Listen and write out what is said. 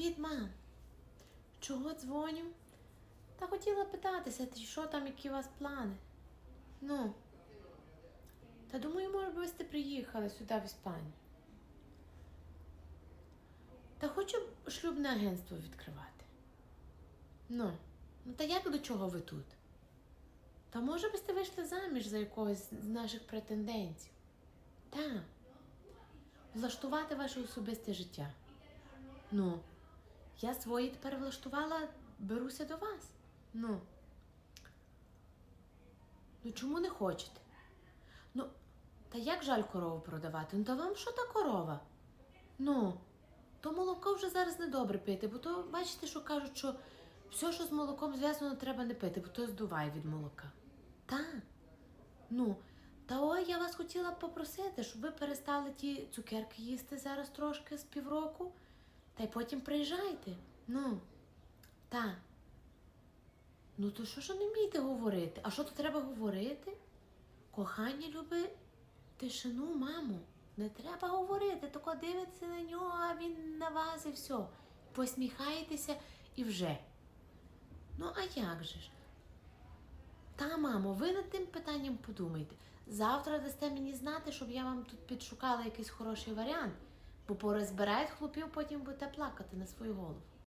Привіт, мам. Чого дзвоню? Та хотіла питатися, ти що там, які у вас плани? Ну. Та думаю, може би ви сте приїхали сюди в Іспанію. Та хочу шлюбне агентство відкривати. Ну, ну та як до чого ви тут? Та може би сте вийшли заміж за якогось з наших претендентів? Так. Влаштувати ваше особисте життя. Ну, я свої тепер влаштувала, беруся до вас. Ну. Ну чому не хочете? Ну, та як жаль корову продавати? Ну та вам що та корова? Ну, то молоко вже зараз не добре пити, бо то бачите, що кажуть, що все, що з молоком зв'язано, треба не пити, бо то здуває від молока. Та. Ну, та ой, я вас хотіла попросити, щоб ви перестали ті цукерки їсти зараз трошки з півроку, та й потім приїжджайте. Ну, та. Ну, то що ж не вмієте говорити? А що то треба говорити? Кохання любить тишину, маму. Не треба говорити, тако дивиться на нього, а він на вас і все. Посміхаєтеся і вже. Ну, а як же ж? Та, мамо, ви над тим питанням подумайте. Завтра дасте мені знати, щоб я вам тут підшукала якийсь хороший варіант, бо порозбирають хлопів, потім будете плакати на свою голову.